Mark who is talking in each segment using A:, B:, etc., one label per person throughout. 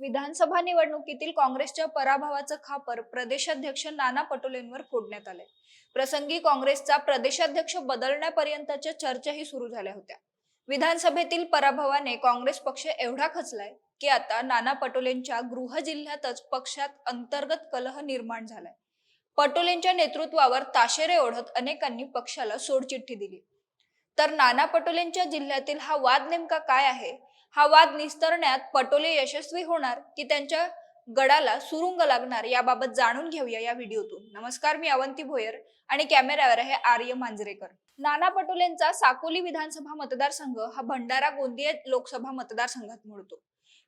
A: विधानसभा निवडणुकीतील काँग्रेसच्या पराभवाचं खापर प्रदेशाध्यक्ष नाना पटोलेंवर फोडण्यात आलंय. प्रसंगी काँग्रेसचा प्रदेशाध्यक्ष बदलण्यापर्यंतच्या चर्चाही सुरू झाल्या होत्या. विधानसभेतील पराभवाने काँग्रेस पक्ष एवढा खचलाय की आता नाना पटोलेंच्या गृह जिल्ह्यातच पक्षात अंतर्गत कलह निर्माण झालाय. पटोलेंच्या नेतृत्वावर ताशेरे ओढत अनेकांनी पक्षाला सोडचिठ्ठी दिली. तर नाना पटोलेंच्या जिल्ह्यातील हा वाद नेमका काय आहे? हा वाद निस्तरण्यात पटोले यशस्वी होणार की त्यांच्या गडाला सुरुंग लागणार याबाबत जाणून घेऊया या व्हिडिओतून. नमस्कार मी अवंती भोयर आणि कॅमेऱ्यावर आहे आर्य मांजरेकर. नाना पटोलेंचा साकोली विधानसभा मतदारसंघ हा भंडारा गोंदिया लोकसभा मतदारसंघात मोडतो.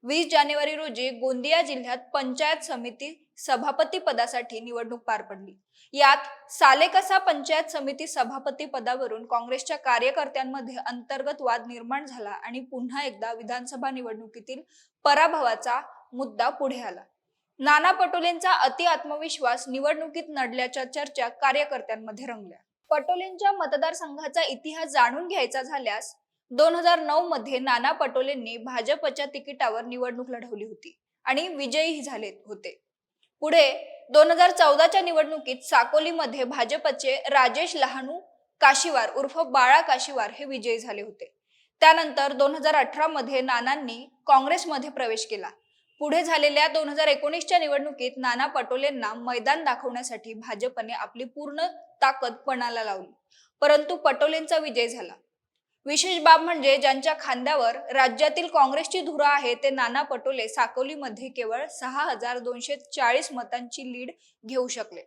A: वीस जानेवारी रोजी गोंदिया जिल्ह्यात पंचायत समिती सभापती पदासाठी निवडणूक पार पडली. यात सालेकसा पंचायत समिती सभापती पदावरून काँग्रेसच्या कार्यकर्त्यांमध्ये अंतर्गत वाद निर्माण झाला आणि पुन्हा एकदा विधानसभा निवडणुकीतील पराभवाचा मुद्दा पुढे आला. नाना पटोलेंचा अति आत्मविश्वास निवडणुकीत नडल्याच्या चर्चा कार्यकर्त्यांमध्ये रंगल्या. पटोलेंच्या मतदारसंघाचा इतिहास जाणून घ्यायचा झाल्यास दोन हजार नऊ मध्ये नाना पटोलेंनी भाजपच्या तिकिटावर निवडणूक लढवली होती आणि विजयी झाले होते. पुढे दोन हजार चौदाच्या निवडणुकीत साकोलीमध्ये भाजपचे राजेश लहानू काशीवार उर्फ बाळा काशीवार हे विजयी झाले होते. त्यानंतर दोन हजार अठरा मध्ये नानांनी काँग्रेसमध्ये प्रवेश केला. पुढे झालेल्या दोन हजार एकोणीसच्या निवडणुकीत नाना पटोलेंना मैदान दाखवण्यासाठी भाजपने आपली पूर्ण ताकद पणाला लावली. परंतु पटोलेंचा विजय झाला. विशेष बाब म्हणजे ज्यांच्या खांद्यावर राज्यातील काँग्रेसची धुरा आहे ते नाना पटोले साकोलीमध्ये केवळ सहा हजार दोनशे चाळीस मतांची लीड घेऊ शकले.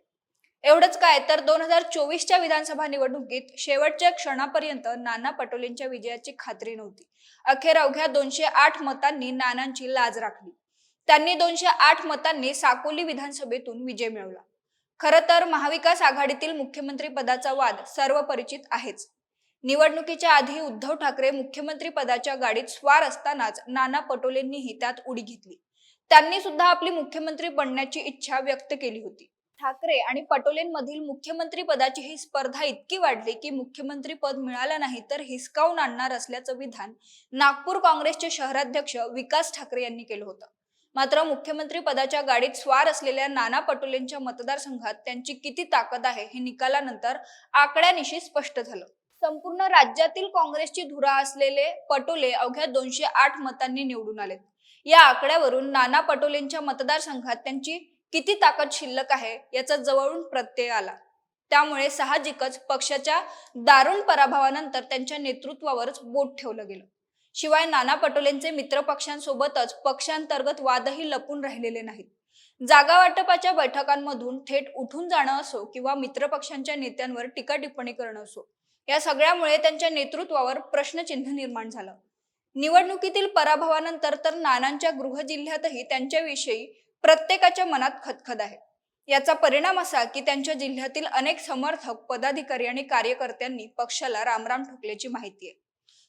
A: एवढंच काय तर दोन हजार चोवीसच्या विधानसभा निवडणुकीत शेवटच्या क्षणापर्यंत नाना पटोलेंच्या विजयाची खात्री नव्हती. अखेर अवघ्या दोनशे आठ मतांनी नानांची लाज राखली. त्यांनी दोनशे आठ मतांनी साकोली विधानसभेतून विजय मिळवला. खरं तर महाविकास आघाडीतील मुख्यमंत्री पदाचा वाद सर्व परिचित आहेच. निवडणुकीच्या आधी उद्धव ठाकरे मुख्यमंत्री पदाच्या गाडीत स्वार असतानाच नाना पटोलेंनीही त्यात उडी घेतली. त्यांनी सुद्धा आपली मुख्यमंत्री बनण्याची इच्छा व्यक्त केली होती. ठाकरे आणि पटोलेंमधील मुख्यमंत्री पदाची ही स्पर्धा इतकी वाढली की मुख्यमंत्री पद मिळालं नाही तर हिसकावून आणणार असल्याचं विधान नागपूर काँग्रेसचे शहराध्यक्ष विकास ठाकरे यांनी केलं होतं. मात्र मुख्यमंत्री पदाच्या गाडीत स्वार असलेल्या नाना पटोलेंच्या मतदारसंघात त्यांची किती ताकद आहे हे निकालानंतर आकड्यानिशी स्पष्ट झालं. संपूर्ण राज्यातील काँग्रेसची धुरा असलेले पटोले अवघ्या दोनशे आठ मतांनी निवडून आलेत. या आकड्यावरून नाना पटोलेंच्या मतदारसंघात त्यांची किती ताकद शिल्लक आहे याचा जवळून प्रत्यय आला. त्यामुळे साहजिकच पक्षाच्या दारुण पराभवानंतर त्यांच्या नेतृत्वावरच बोट ठेवलं गेलं. शिवाय नाना पटोलेंचे मित्र पक्षांसोबतच पक्षांतर्गत वादही लपून राहिलेले नाहीत. जागा वाटपाच्या बैठकांमधून थेट उठून जाणं असो किंवा मित्रपक्षांच्या नेत्यांवर टीका टिप्पणी करणं असो या सगळ्यामुळे त्यांच्या नेतृत्वावर प्रश्नचिन्ह निर्माण झालं. निवडणुकीतील पराभवानंतर तर नानांच्या गृह जिल्ह्यातही त्यांच्याविषयी प्रत्येकाच्या मनात खदखद आहे. याचा परिणाम असा की त्यांच्या जिल्ह्यातील अनेक समर्थक पदाधिकारी आणि कार्यकर्त्यांनी पक्षाला रामराम ठोकल्याची माहिती आहे.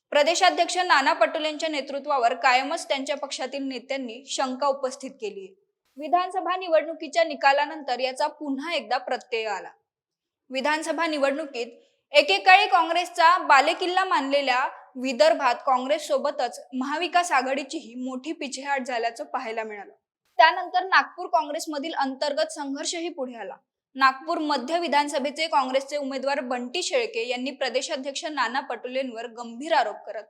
A: प्रदेशाध्यक्ष नाना पटोलेंच्या नेतृत्वावर कायमच त्यांच्या पक्षातील नेत्यांनी शंका उपस्थित केली आहे. विधानसभा निवडणुकीच्या निकालानंतर याचा पुन्हा एकदा प्रत्यय आला. विधानसभा निवडणुकीत एकेकाळी काँग्रेसचा बालेकिल्ला मानलेल्या विदर्भात काँग्रेस सोबतच महाविकास आघाडीचीही मोठी पिछेहाट झाल्याचं पाहायला मिळालं. त्यानंतर नागपूर काँग्रेसमधील अंतर्गत संघर्षही पुढे आला. नागपूर मध्य विधानसभेचे काँग्रेसचे उमेदवार बंटी शेळके यांनी प्रदेशाध्यक्ष नाना पटोलेंवर गंभीर आरोप करत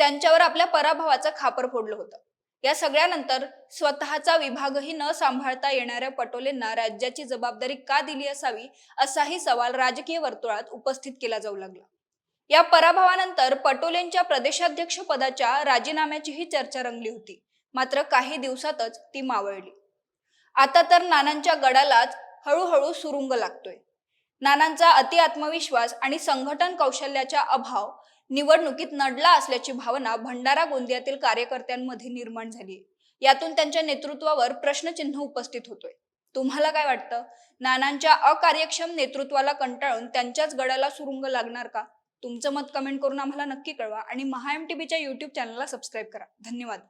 A: त्यांच्यावर आपल्या पराभवाचं खापर फोडलं होतं. या सगळ्यानंतर स्वतःचा विभागही न सांभाळता येणाऱ्या पटोलेंना राज्याची जबाबदारी का दिली असावी असाही सवाल राजकीय वर्तुळात उपस्थित केला जाऊ लागला. या पराभवानंतर पटोलेंच्या प्रदेशाध्यक्ष पदाच्या राजीनाम्याचीही चर्चा रंगली होती. मात्र काही दिवसातच ती मावळली. आता तर नानांच्या गडालाच हळूहळू सुरुंग लागतोय. नानांचा अति आत्मविश्वास आणि संघटन कौशल्याचा अभाव निवडणुकीत नडला असल्याची भावना भंडारा गोंदियातील कार्यकर्त्यांमध्ये निर्माण झाली यातून त्यांच्या नेतृत्वावर प्रश्नचिन्ह उपस्थित होतोय. तुम्हाला काय वाटतं? नानांच्या अकार्यक्षम नेतृत्वाला कंटाळून त्यांच्याच गडाला सुरुंग लागणार का? तुमचं मत कमेंट करून आम्हाला नक्की कळवा आणि महाएम टीव्हीच्या युट्यूब चॅनलला सबस्क्राईब करा. धन्यवाद.